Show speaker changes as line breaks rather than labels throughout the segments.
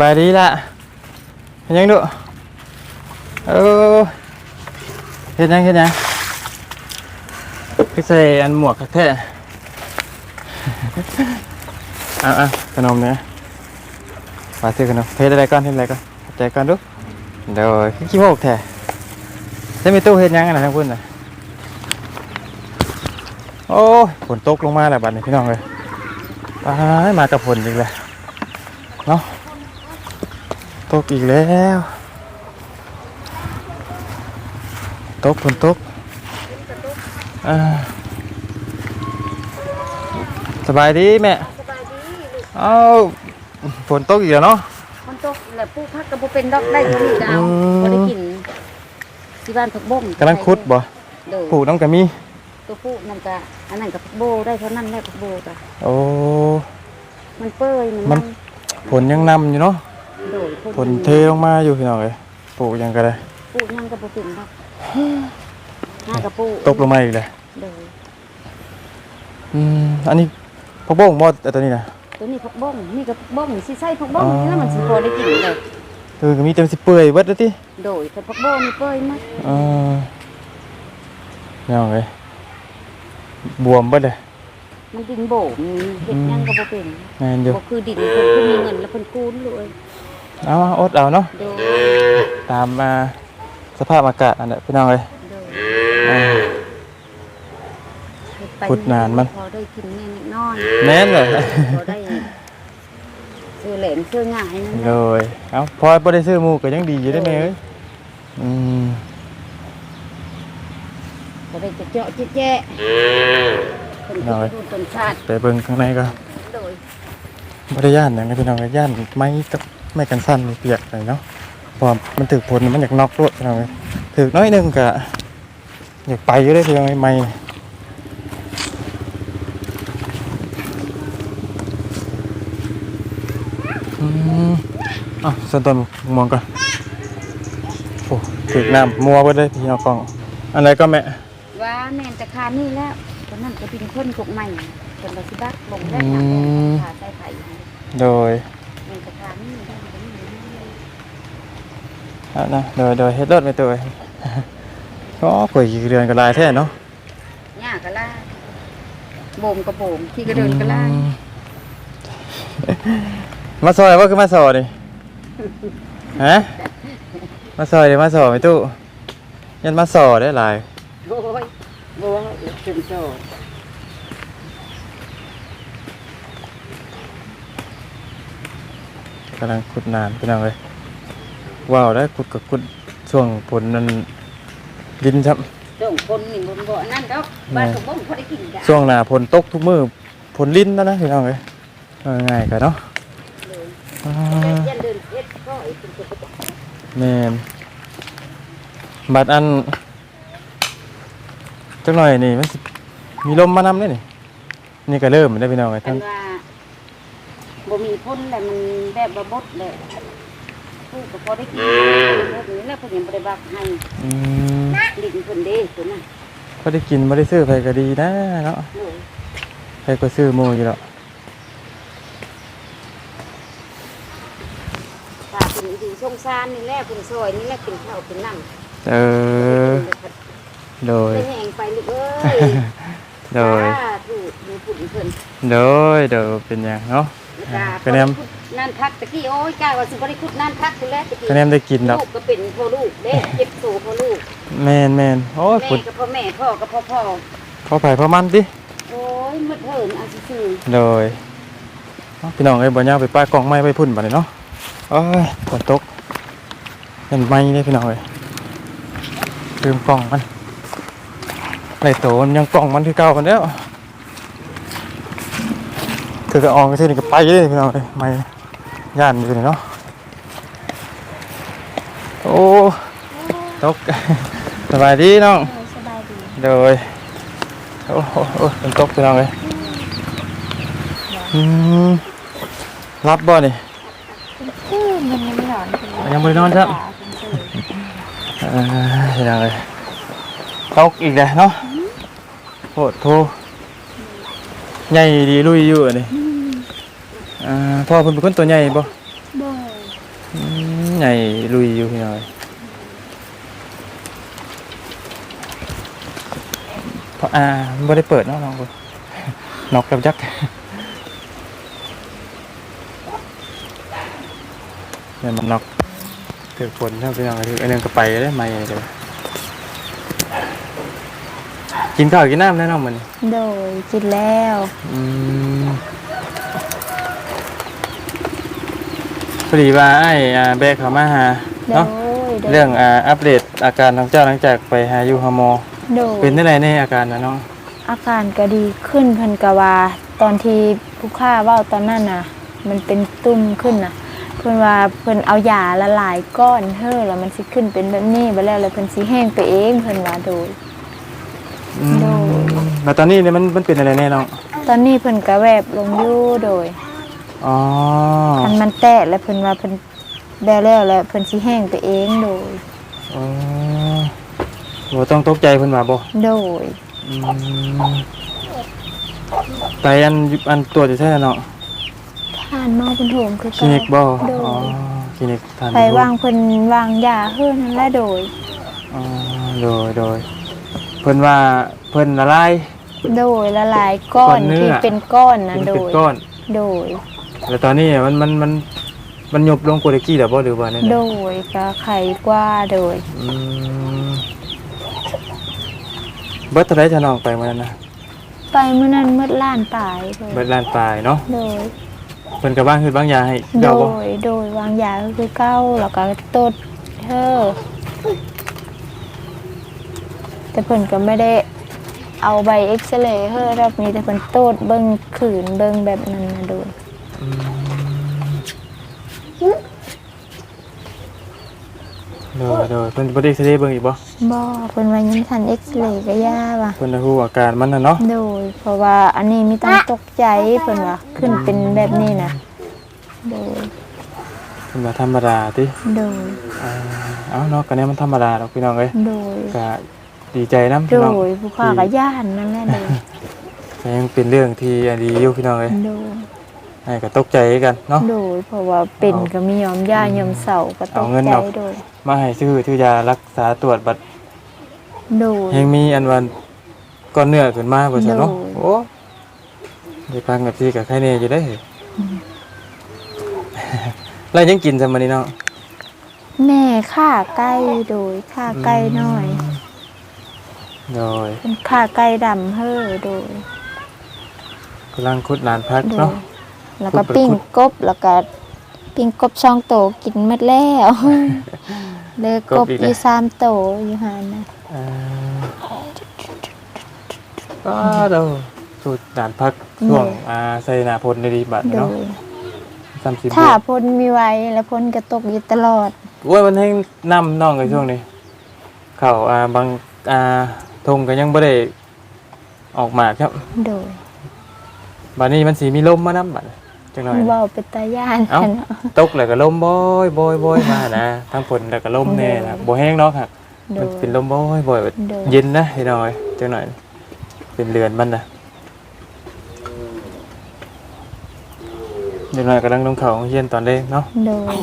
บายดีละเห็นยังดูเออเห็นยังเห็นยังพี่ใส่อันหมวกแท้อะอะขนมเนี่ยมาซื้อขนมเทอะไรก่อนเทอะไรก่อนใจก่อนดูเดี๋ยวขี้โมกแท้ได้มีตู้เห็นยังนะทั้งพุ่นน่ะโอ้ยฝนตกลงมาแล้วบัดนี้พี่น้องเลยว้ายมากับฝนอีกแล้วเนาะ ตกอีกแล้ว ตกฝนตกอ่าสบายดีแม่
สบายดีลูก
เอ้าฝนตกอีกแล้วเนาะ
มันตกแหละปลูกผักกระบุเป็นดอกได้ก็มีดาว
อืม
บ่ได้กินที่บ้านผักบ้ง
กำลังขุดบ่
เด้อ
ปลูกน้ำกะมี
ตัวปลูกนั่นก็อันนั้นกับผักโบได้เท่านั้นแหละผักโบก็
โอ้
มันเปื่อยมัน
มันฝนยังนำอยู่เนาะ
โดย
ฝนเทลงมาอยู่พี่น้องเลยปลูกยังก็ได้
ปลูกยังกระบุเป็นดอกหากระปลูก
ตกลงมาอีกเลย
โดย
อืมอันนี้พวกโบ้งหมดแต่ตัวนี้นะ
ตัวนี้ผักบ้งนี่กับผักบ้งสิใส่ผักบ้ง
อ๋อ
นี่แล้วมันสิพอได้กินเลย
คือก็มีเต็มสิเปื่อยเบิดแล้วติ
โดยแต่ผักบ้งนี่เปื่อยมาก
เออยังไงบวมเบิดเลย
มันดินโบกมันเฮ็ดยังกระบุเป็น
แม่นอยู่
บ่คือดินเพิ่นเพิ่นมีเงินแล้วเพิ่นกู้เลย
เอาอดเอาเนาะ
โดย
ตามมาสภาพอากาศอันนั้นพี่น้องเลย
โดย
อ่าขุดนานมัน
พอได้กินเนี่ยนิดหน้อย
แน่นเลย
พอได้ซื้อเหลนซื้อง่ายนั่น
เล
แหละ
ยเอาพอบ่ได้ซื้อหมูก็ยังดีอยู่ได้ไหมเอ้ยอืม
พอได้จะเจาะจะแจ๊ะเป็นคนดูต้นชาติ
ไปเบิ่งข้างในก็
โดย
บ่ได้ย่านหยังนะพี่น้องเลยย่านไม้กับ ไม้กันสั้นนี่เปียกเลยเนาะเพอมันถึกผลมันอยากนอกรถพี่น้องเลยถึกน้อยหนึงก็อยากไปอยู่ได้พี่น้องเอ้ยไม้อืมอะสันต้นมองก่อนโอ้ถึกน้ำมัวเบิดเลยพี่น้องกล้องอันไหนก็แม่
ว่าแม่นจะคานี่แล้วตอนนั้นก็เป็นคนกกใหม่เป็นบาสิบักลงได้
อื
หนัก
ม
ขาใส่ไผ่
โดย
แม่นจะคานี่ได้ก็ นี่
อะนะโดยโดยเฮ็ดรถไปตัวก็ป่วยกี่เดือนก็หลายแท้เนาะ
หญ้ากะล่าโบมกระโบมขี้กระเดินกะล่า
อืมมาซอยว่าคือมาซอยดิฮะมาซอยดิมาซอยไปตู้ยันมาซอยได้หลาย
โอ้ยโบ้ถึงโต
กำลังขุดนานพี่น้องเลย ว้าวได้ขุดกับขุดช่วงผลนั้นดินครับ
ส่งคนนี่บนบ่อนั่นดอกบ้านของบ่มพอได้กินกัน
ช่วงหน้าฝนตกทุกมือฝนลิ้นแล้วนะพี่น้องเลยเอาง่ายกันเนาะ
เลย
อ่า
ยันเดินเฮ็ดก็อีกเป็นตัว
แม่นบัดอันจักหน่อยนี่มันสิมีลมมานำเด้นี่นี่ก็เริ่มได้พี่น้องไอ้
กั
ทั้
น
ง
ว่าบ่มีพ้นแหละมันแบบว่าบดแหละ ผู้ก็พอได้กินบดนี้แล้วเพิ่นยังบ่ได้บักให้
อืม
ลิ้นเพิ่นเด้ตัวนั้น
ก็ได้กินบ่ได้ซื้อไปก็ดีนะเนาะ
โอ้ย
ไปก็ซื้อหมูอยู่แล้ว
ถ้าเพิ่นอยู่สงสารนี่แหละเพิ่นซอยนี่แหละกินข้าวกินน้ำ
เออโดย
ไปแห้งไปลูกเอ้ย
โดย
สาธุดูผุนเพิ่น
โดย โดยเป็นหยังเนาะ
แล้ว
คะแนน
นั่นทักตะกี้โอ้ยจ้าว่าสิบ่ได้คุดนั่นทักคือแล้วตะกี้
คะแนนได้กินดอก
ลูกก็เป็นพ่อลูกเด้เจ็บโซพ่อลูก
แม่นแม่นโอ้ย
แม่
พุ่น
ก็พ่อแม่พ่อก็พ่อพ่อ
พอไผพอมันติ
โอ้ยมืดเหินเอาซื่อ
โดยเนาะพี่น้องเอ้ยบ่ยาวไปป้ายกล่องไม้ไปพุ่นบัดนี้เนาะโอ้ยฝนตกเห็นไม้เด้พี่น้องเอ้ยลืมกล่องมันไรโตมันยังกล่องมันคือเก่ากันแล้ว ถือกระอองก็ซื้อนี่ก็ไปเลยพี่น้องเอ้ยไม้ย่านอยู่นี่เนาะโอ้ตกสบายดีน้อง
สบายดี
โดยโอ้โหโอ้ฝนตกพี่น้องเลยอืมรับบ่นี่
คือมันยังไม่นอน
ยังไม่ได้นอนครับเออพี่น้องเลยตกอีกแล้วเนาะโหดโทใหญ่ดีลุยอยู่อันนี่ อ่าพ่อเพิ่นเป็นคนตัวใหญ่บ่
บ่
อืมใหญ่ลุยอยู่พี่น้องเอ้ยเพราะอ่าบ่ได้เปิดเนาะน้องบ่นอกกับยักษ์เนี่ยมันนอกเกิดฝนถ้าพี่น้องก็คืออันนึงก็ไปได้ไม่เดี๋ยวกินข้าวกินน้ำได้น้องมัน
โดยกินแล้ว
อืม อดีว่าไอ้อ่าแบกเขามาหา
โด
เนาะ
ย
เรื่องอ่าอัปเดตอาการของเจ้าหลังจากไปหาอยู่ฮาโมอ
โดย
เป็นได้ไรในอาการนะน้อง
อาการก็ดีขึ้นเพิ่นกะว่า ตอนที่ผู้ฆ่าเว้าตอนนั้นน่ะ มันเป็นตุ่มขึ้นน่ะ เพิ่นว่าเพิ่นเอายาละลายก้อนเฮ้อแล้วมันสิขึ้นเป็นแบบนี้ไปแล้วแล้วเพิ่นสิแห้งไปเองเพิ่นว่าโดย
อืม
โดย
แล้วตอนนี้เนี่ยมันมันเป็นอะไรแน่น้อง
ตอนนี้เพิ่นก็แวบลงอยู่โดย
อ๋อ
คันมันแตะแล้วเพิ่นว่าเพิ่นแบแล้วแล้วเพิ่นสิแห้งไปเองโดย
อ๋อบ่ต้องตกใจเพิ่นว่าบ่
โดย
อืมไปอันอันตรวจอยู่ใช่เนาะ
ทานหมอเพิ่นโถมคือ
คลินิกบ่
โด
อ๋อย คลินิกทาน
ไปวางเพิ่นวางยาเฮ้อนั่นแหละโดย
อ๋อโดยโดยเพิ่นว่าเพิ่นละลาย
โดยละลายก้อ
ก้อนนเนื้อ
ที่เป็นก้อนนะ
มัน
โด
เป็น
ย
ก้อน
โดย
แล้วตอนนี้มันมันมันมันหยบลงกว่าตะกี้แล้วบ่หรือว่าแน่ๆ
โดยก็ไข่กว่าโดย
อืมเบิดเท่าไหรจะน้องไปมื้อนั้นนะ
ไปเมื่อนั้นเมื่อล้านปลายโดย
เบิดล้านปลายเนาะ
โดย
เพิ่นก็บ้างคือบางยาให้
โด
เจ้าบ่
ยโดยวางยาก็คือเก้าแล้วก็ตดเธอแต่เพิ่นก็ไม่ได้เอาใบเอ็กซเรย์เฮ้อรอบนี้แต่เพิ่นโตดเบิ่งขืนเบิ่งแบบนั้นนะโดย
อืมโดยโดยเพิ่นบ่ได้เอ็กซเรย์เบิ่งอีกบ่
บ่เพิ่นว่ายังทันเอ็กซเรย์ก็ยาว่ะ
เพิ่นได้ฮู้อาการมันน่ะเนาะ
โดย เพราะว่าอันนี้มีต้องตกใจเพิ่นว่าขึ้นเป็นแบบนี้นะโดย
เพิ่นว่าธรรมดาติ
โดย
อ่าเอ้าเนาะก็แน่มันธรรมดาดอกพี่น้องเอ้ย
โดย
ก็ดีใจนํ
โด
พี่น้อง
ยผู้ค้าก็ย่านนั่นแหละโดย
ก็ยังเป็นเรื่องที่อันดีอยู่พี่น้องเอ้ย
โดย
ให้ก็ตกใจกันเนาะ
โดยเพราะว่าเป็นก็มียอมย่ายอมเสาก็ต
เอา
ก
เงิน
ใจ
เอา
โดย
มาให้ซื้อซื้อยารักษาตรวจบัตร
โดย
ยังมีอันวันก้อนเนื้อขึ้นมาบ่ซั่นเนาะ
โดย
โอ้ได้ฟังกับพี่กับใครแน่อยู่ได้อแล้วยังกินซะมื้อนี้เนาะ
แม่ฆ่าไก่โดยฆ่าไก่น้อย
โดย
เป็นฆ่าไก่ดำเฮ้อโดย
กำลังคุดนานพัก
โด
เนาะ
ย แล้วก็
พูดไป
ปิ้ง
พูด
กบแล้วก็ปิ้งกบช่องโตกินหมดแล้วเลยก
ก
บบ
อีก
อี
แล้ว
สามโตอยู่หันนะ
เอ่อก็เดาสูตรนานพักช่วงอ่าใส่หน้าพลในดีบัตร
โด
เนาะ
ย
30บ
ถ้าว
ก
พ้นมีไว้แล้วพ้นกระตกอยู่ตลอด
โอ้ยมันให้นำน้องกันช่วงนี้ เข้าอ่าบางอ่าทงก็ยังบ่ได้ออกหมากครับ
โดย
บัดนี้มันสิมีลมมานำบัด จังหน่อย
เว้าเป็นตาย่าน
เอ้า
เนาะ
ตกแล้วก็ลมบ่อยบ่อยบ่อยมานะทั้งฝนแล้วก็ลมแน่นะบ่แห้งเนาะครับ
โด
มัน
ย
เป็นลมบ่อยบ่อยแบบ
โดย
เย็นนะพี่น้อยจังหน่อย เป็นเรือนมันนะจังหน่อยกำลังลงเขาโรงเรียนตอนเด็กเนาะ
โดย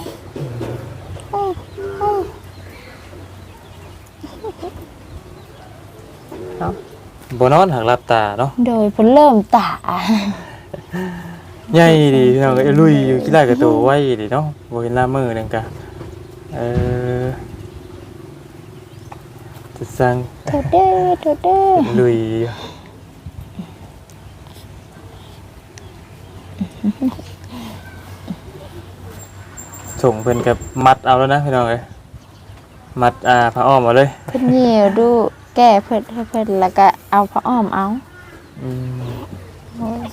บ่นอนหักหลับตาเนาะ
โดยเพิ่นเริ่มตา
ใหญ่ดีพี่น้องเอ้ยลุยอยู่กีฬากระตัวไว้ดีเนาะบ่เห็นลามือนึงกะเออจะสร้าง
โทษเด้อโทษเด้อ
เป็นลุยอยู่ส่งเพิ่นกับมัดเอาแล้วนะพี่น้องเอ้ยมัดอ่าผ้าอ้อมเอาเลย
เพิ่นเหี่ยวดูแก้เพิ่นให้เพิ่นแล้วก็เอาผ้าอ้อมเอา
อืม
โอ้ย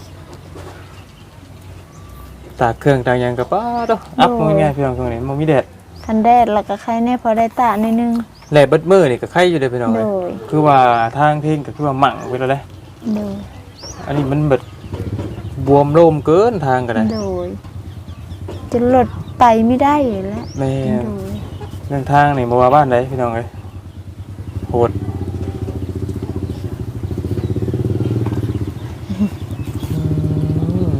ตากเครื่องตากหยังกับป้าดอกอัพมือง่ายพี่น้องตรงนี้มันมีแดด
คันแดดแล้วก็ใครแน่พอได้ตาหนิดนึง
แลเบิดมือนี่ก็ไข่อยู่เด้อพี่น้อง
โด
เอ้ย
ย
คือว่าทางเพ่งก็คือว่าหมั่งไปแล้วเด้
โดย
อันนี้มันแบบบวมโลมเกินทางกันเลย
โดยจะหลดไปไม่ได้อยู่แล้ว
แม่
โดย
เรื่องทางนี่บ่ว่าบ้านใดพี่น้องเอ้ยโหดอืม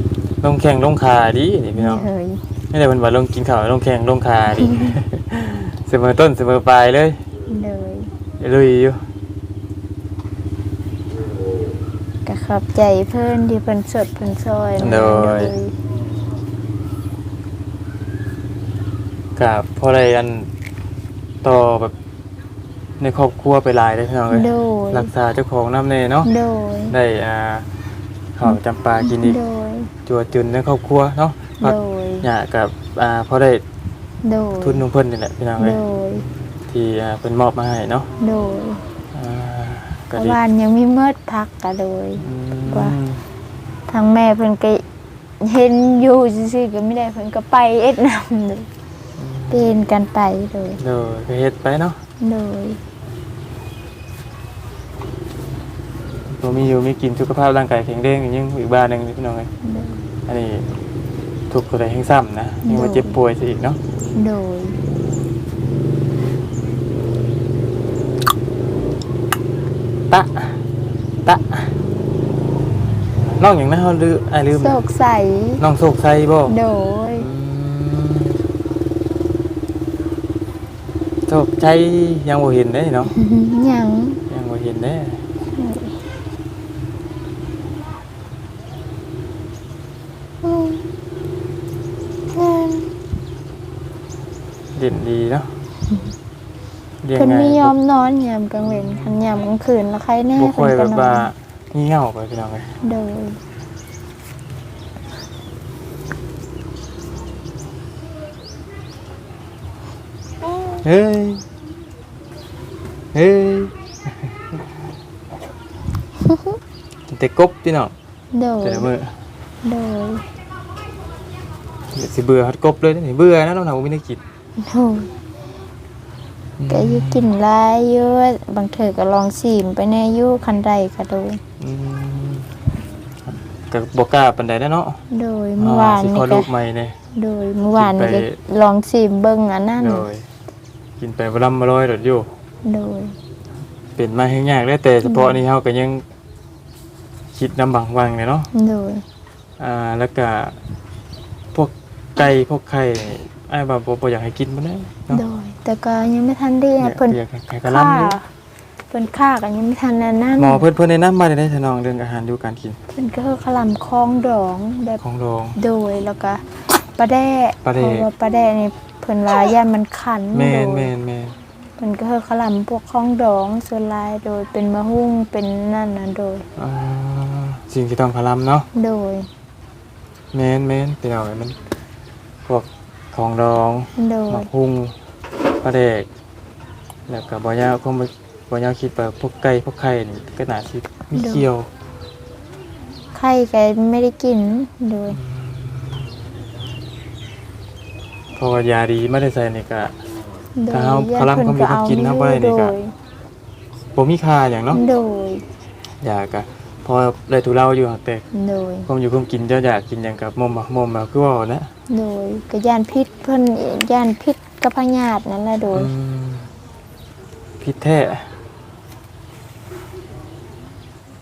ลงแข่งลงขาดีนี่พี่น้อง
เฮ้ย
ไม่ได้เป็นว่าลงกินข้าวลงแข่งลงขาดีเสมอต้นเสมอปลายเลย
เลย
ลุยอยู่
ก็ขอบใจเพิ่นที่เพิ่นสดเพิ่นซอยนะ
โดยกับพอได้อันต่อแบบในครอบครัวไปหลายเลยพี่น้องเอ้ย
โดย
รักษาเจ้าของน้ำเน่เนาะ
โดย
ได้อ่าข้าวจำปากินอีก
โดย
จัวจุนในครอบครัวเนาะ
โดย
อยากกับอ่าพอได้
โดย
ทุนนุ่งเพิ่นนี่แหละพี่น้องเอ้ย
โดย
ที่อ่าเป็นมอบมาให้เนาะ
โดย
อ่า
เพ
ก็
ราะ
ดี
ว่ายังมีเมิดพักก็โดย
อืม
ว่า ทางแม่เพิ่นก็เห็นอยู่ซื่อๆก็ไม่ได้เพิ่นก็ไปเอ็ดนำเลยเป็นกันไปโดย
เดี๋ยก็เฮ็ดไปเนาะ
โดย
บ่มีอยู่มีกินสุขภาพร่างกายแข็งแรงยังอีกบ้านหนึงนี่พี่น้องเอ้ย
โดย
อันนี้ทุกข์ก็ได้แห่งซ้ำนะยังมาเจ็บป่วยซะอีกเนาะ
โดย
ตะตะน้องหยังนะเฮาลืมอ้ายลืม
โศกใส
น้องโศกไสบ่
โดย
โชคใจยังบ่เห็นได้เนาะ
หยัง
ยังบ่เห็นได้
อืมงาน
เด่นดีเนาะ เรียง
เพิ่น
ไง
ไม่ยอมนอนยามกลางเว้นคันยามกลางคืนแล้วใครแน่
บ่ค่อย
เพิ่น
แบ
ก็
บ
นอ
ว่านงี่เง่าไปพี่น้องเอ้ย
โดย
เฮ้ยเฮ้ยแต่กบพี่น้อง
โดย
แต่ละมื้อ
โดย
เดี๋ยวสิเบื่อฮัดกบเลยนี่เบื่อนะน้องหนาบ่มีได้กิน
โดย ก็อยู่กินหลายเยอะบางเทื่อก็ลองชิมไปแน่อยู่คันใดก็โดย
อืมก็บ่กล้าปานใดนะเนาะ
โดยเมื่อวาน
สิข
นี่
อ
ก็
ลูกใหม่เนี่ย
โดยเมื่อวานนี่
กิ
ก็
นไป
ลองชิมเบิ่งอันนั้น
โดยกินไปบ่ลำบ่ลอยดอกอยู่
โดย
เป็นมาให้ยากแล้วแต่เฉพาะนี่เฮาก็ยังคิดนำบางวังเนี่ยเนาะ
โดย
อ่าแล้วก็พวกไก่พวกไข่นี่อ้ายว่าบ่บ่อยากให้กินบ่ได้เนาะ
โดย แต่ก็ยังไม่ทันได้
เนี่ย
เพิ่น
อยากให้ไข่กะ
ค่า
ลำอยู่
เพิ่นค่ากันยังไม่ทันอันนั้น
หมอเพิ่นเพิ่นแนะนำมาได้ได้ทนองเรื่องอาหารอยู่การกิน
เพิ่นก็คือขลำคล้องดองแบบ
ของดอง
โดยแล้วก็ปลาแดะ
ปลาแดะ
เพราะว่าปลาแดะนี่เพิ่นว่าย่านมันขัน
แม่
โด
น
ย
แม่นแม่น
เพิ่นก็คือขลำพวกคล้องดองส่วนหลายโดยเป็นมะฮุ่งเป็นนั่นน่ะโดย
อ่าสิ่งที่ต้องคลำเนาะ
โดย
แม่นแม่นเป็นเอาไว้มันพวกของดอง
โด
หมั
ย
กหุงปลาเด็กแล้วก็บ่ยาวคงบ่บ่ยาวคิดว่าพวกไก่พวกไข่นี่ก็น่าสิมีเคี่ยว
ไข่ก็ไม่ได้กินโดย
เพราะว่ายาดีไม่ได้ใส่นี่ก็
โดย
ถ้าเอา
ญ
ขลำเขามีเขากิน
พิ่
เอาไว้นี่ก็
โดย
บ่มีค่าหยังเนาะ
โดย
ยาก็พพอได้ทุเลาอยู่หักแต่
โดย
ผมอยู่ผมกินเจ้าอยากกินอย่างกับมอมบ่มอมบ่คือว่านะ
โดยก็ย่านพิษเพิ่นย่านพิษ กับพญาตินั่นแหละโดย
อืมพิษแท้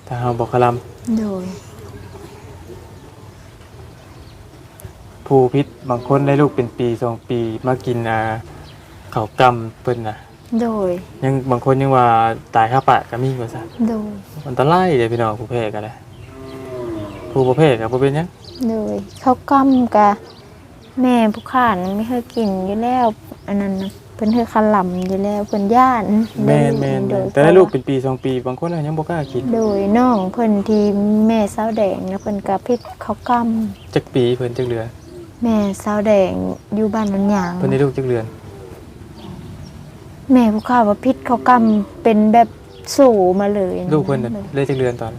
ถ้าเฮาบอกคลำ
โดย
ผู้พิษบางคนได้ลูกเป็นปีสองปีมากินอ่าข้าวกำเพิ่นน่ะ
โดย
ยังบางคนยังว่าตายข้าปะก็มีว่าซะ
โดย
อันตรายเด้พี่น้องผู้แพ้ก็ได้ผู้บ่แพ้ก็บ่เป็นหยัง
โดยข้าวกล้ำกะแม่ผู้ข้านไม่เคยกินอยู่แล้ว อันนั้นน่ะเพิ่นเคยคันลำอยู่แล้วเพิ่นย่าน
แม่นแม่น
โดย
แต่ได้ลูกเป็นปีสองปี บางคนก็ยังบ่กล้ากิน
โดยน้องเพิ่นที่แม่สาวแดงนะเพิ่นก็พิษข้าวกล้
จักปีเพิ่นจักเดือนำ
แม่สาวแดงอยู่บ้านนันยาง
เพิ่นได้ลูกจักเดือน
แม่ผู้ข้าว่าพิษข้าวกล้ำเป็นแบบสูมาเลยะ
ลูกเพิ่นน่ะได้จักเดือนตอน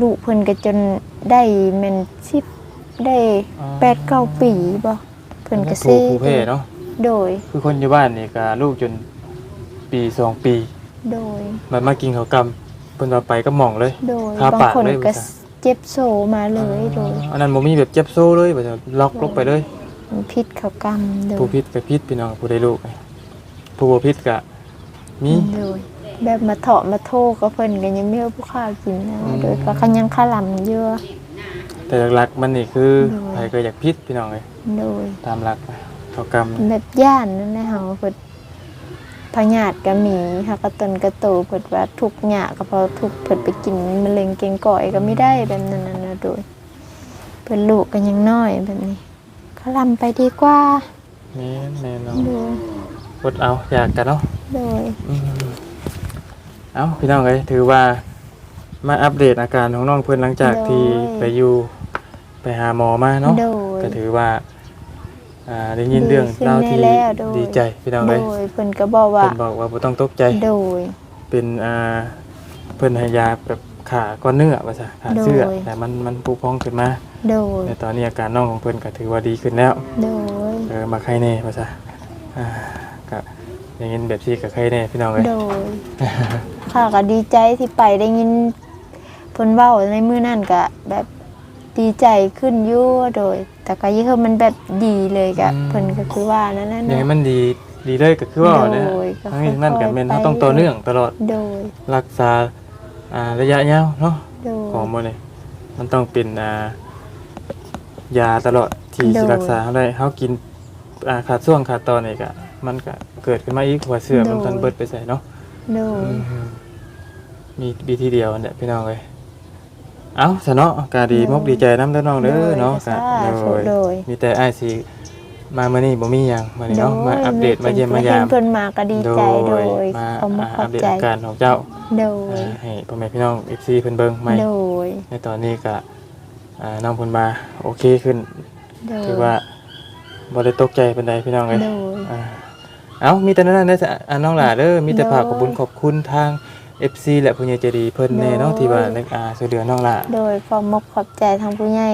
ลูกเพิ่นก็จนได้แม่นสิบได้
อ๋อ
แปดเก้าปีบ่เพิ่นก็
ผู้
เซ่
ผู้แพ้เนาะ
โดย
คือคนอยู่บ้านนี่ก็ลูกจนปีสองปี
โดย
มันมากินข้าวกำเพิ่นว่าไปก็หม่องเลย
โดย
คา
บาง
ปาก
คน
เลย
ก็
ว่าซะ
เจ็บโซมาเลยโดย
อันนั้นบ่มีแบบเจ็บโซ่เลยว่าจะล็อกลงไปเลย
มันพิษข้าวกล้ำโดย
ผู้พิษก็พิษพี่น้องผู้ได้ลูกไงผู้บ่พิษก็มี
โดย แบบมาเถาะมาโทษก็เพิ่นก็ยังไม่เอาผู้ข้าวกินนะ
อืม
โดยก็คันยังคาลำเยอะ
แต่หลักๆมันนี่คือ
โดย
ใครก็อยากพิษพี่น้องเลย
โดย
ตามหลัก ข้าวกำ
แบบย่านนั่นแหละเฮาเพิ่นพญาติก็มีหากระตนกระโตเพิ่นว่าทุกข์ยากก็เพราะทุกข์เพิ่นไปกินมะเร็งเก่งก่อยก็ไม่ได้แบบนั้นน่ะนะโดยเพิ่นลูกก็ยังน้อยแบบนี้คาลำไปดีกว่า
แม่นแม่นเนาะ
โดย
อดเอาอยากกันเนาะ
โดย
อืมเอาพี่น้องเลยถือว่ามาอัปเดตอาการของน้องเพื่อนหลังจากที่ไปอยู่ไปหาหมอมาเนาะ
โดย
ก็ถือว่า อ่าได้ยินเรื่อง
ดีขึ้น
เล่าที่
แน่แล้วโดย
ดีใจพี่น้อง
โด
เลย
ยเพิ่นก็บอกว่า
เพิ่นบอกว่าบ่ต้องตกใจ
โดย
เป็นอ่าเพิ่นให้ยาแบบขาก้อนเนื้อว่าซะขาเสื้อ
โดย
แต่มันมันปูพองขึ้นมา
โดย
ในตอนนี้อาการน้องของเพิ่นก็ถือว่าดีขึ้นแล้ว
โดย
เออมาไข้แน่ว่าซะอ่าก็ได้ยินแบบที่กับไข้แน่พี่น้องเลย
โดย ค่ะก็ดีใจที่ไปได้ยินเพิ่นเว้าในมื้อนั้นก็แบบดีใจขึ้นอยู่โดย แต่ก็ยี่คือมันแบบดีเลยก็เพิ่นก็คือว่านั่นแหละ
อยากให้
เนาะ
มันดีดีเลยก็คือว่าเนี่ย
โดยก็
ทั้งนี้นั่นกับ
ค่อยๆ
เมน
ไป
เขาต้องต่อเนื่องตลอด
โดย
รักษาอ่าระยะยาวเนาะ
โดย
ของมันเลยมันต้องเป็นอ่ายาตลอดที่
โด
จะ
ย
รักษาเขาได้เขากินอ่าขาดช่วงขาดตอนนี่ก็มันก็เกิดขึ้นมาอีกหัวเสื่อมมันทันเบิดไปใส่เนาะ
โดย
อืมมีวิธีเดียวเนี่ยพี่น้องเลย เอาซะเนาะกาดีมกดีใจน้ำเด้อน้องเด้อเนาะ
โดย
ก็
สาธุโดย
มีแต่อ้ายสิมามื้อนี้บ่มีหยังมื้อนี้เนาะมาอัปเดตมาเยี่ยมมายาม
เพิ่นมาก็ดีใจโดย
มา
เขามาข
อั
อบ
ปเดต
ใจ
อาการของเจ้า
โดย
อ่าให้พ่อแม่พี่น้อง FC เพิ่นเบิ่งใหม่
โดย
ในตอนนี้ก็อ่าน้องเพิ่นมาโอเคขึ้น
โดย
ถือว่าบ่ได้ตกใจปานใดพี่น้องเอ้ย
โดย
อ่าเอ้ามีแต่นั้นนะอ่าน้องหล่าเด้อมีแต่
โดย
ฝากขอบคุณขอบคุณทาง FC และผู้ใหญ่ใจดีเพิ่นแน่เนาะ
โดย
ที่ว่านึกอาช่วยเหลือน้องหล่า
โดยขอมกขอบใจทางผู้ใหญ่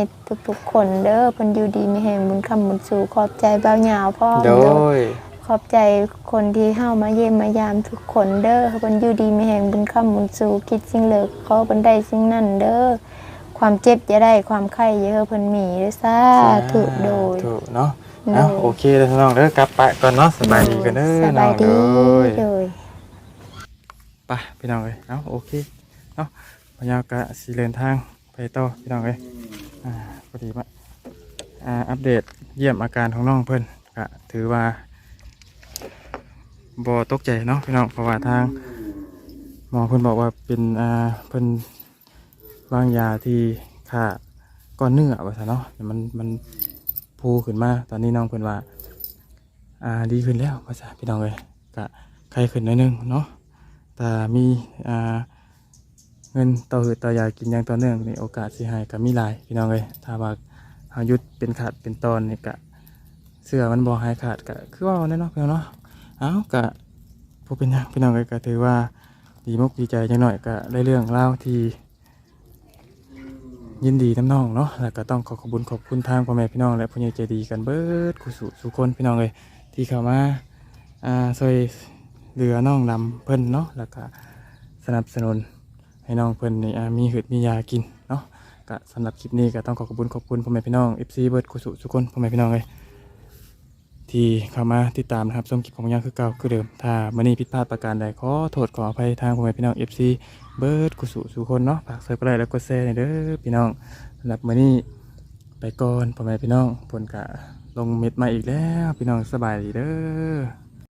ทุกๆคนเด้อเพิ่นอยู่ดีมีแห่งบุญคำบุญสู่ขอบใจเบาหยาวพ่อ
โดย
ขอบใจคนที่เข้ามาเยี่ยมมายามทุกคนเด้อเพิ่นอยู่ดีมีแห่งบุญคำบุญสู่คิดสิ่งเลิกขอเพิ่นได้สิ่งนั้นเด้อความเจ็บจะได้ความไข้เยอะเพิ่นมีเด้อสาธุโดย
ถูกเนาะ
โดย
เอ้าโอเคแล้วน้องเด้อกลับไปก่อนเนาะสบายดีกันเด้อ
ส
น้
บา
อยง
ดี
เด้อ ไปพี่น้องเอ้ยเอ้าโอเคเนาะพยากะสีเดินทางไปต่อพี่น้องเอ้ยอ่าพอดีว่าอ่าอัปเดตเยี่ยมอาการของน้องเพิ่อนก็ถือว่าบ่ตกใจเนาะพี่น้องเพราะว่าทางหมอเพิ่อนบอกว่าเป็นอ่าเพิ่อนวางยาที่ฆ่าก้อนเนื้อว่าซะเนาะแต่มันมันพูขึ้นมาตอนนี้น้องเพิ่อนว่าอ่าดีขึ้นแล้วว่าซะพี่น้องเอ้ยก็ไข้ขึ้นหน่อยนึงเนาะ แต่มีอ่าเงินต่อหืดต่อยากินอย่างต่อเนื่องนี่โอกาสสิหายก็มีหลายพี่น้องเลยถ้าว่าหายุดเป็นขาดเป็นตอนนี่กะเสื้อมันบ่หายขาดกะคือว่าแน่เนาะพี่น้องเนาะเอ้ากะผู้เป็นหยังพี่น้องเลยก็ถือว่าดีมกดีใจจังหน่อยก็ได้เรื่องเล่าที่ยินดีน้ำน้องเนาะ แล้วก็ต้องขอขอบคุณขอบคุณทางพ่อแม่พี่น้องและผู้ใหญ่ใจดีกันเบิดกุศลสุคนพี่น้องเลยที่เข้ามาอ่าช่วย เรือน้องนำเพิ่นเนาะแล้วก็สนับสนุนให้น้องเพิ่นนี่อ่ามีหืดมียากินเนาะก็สำหรับคลิปนี้ก็ต้องขอขอบคุณขอบคุณพ่อแม่พี่น้อง FC เบิร์ดกุสุทุกคนพ่อแม่พี่น้องเลยที่เข้ามาติดตามนะครับชมคลิปของยังคือเก่าคือเดิม ถ้ามื้อนี้ผิดพลาดประการใดขอโทษขออภัยทางพ่อแม่พี่น้อง FC เบิร์ดกุสุทุกคนเนาะฝากเซิร์ฟก็ได้แล้วก็แชร์หน่อยเด้อพี่น้องสำหรับมื้อนี้ไปก่อนพ่อแม่พี่น้องผลกะลงเม็ดมาอีกแล้ว พี่น้องสบายดีเด้อ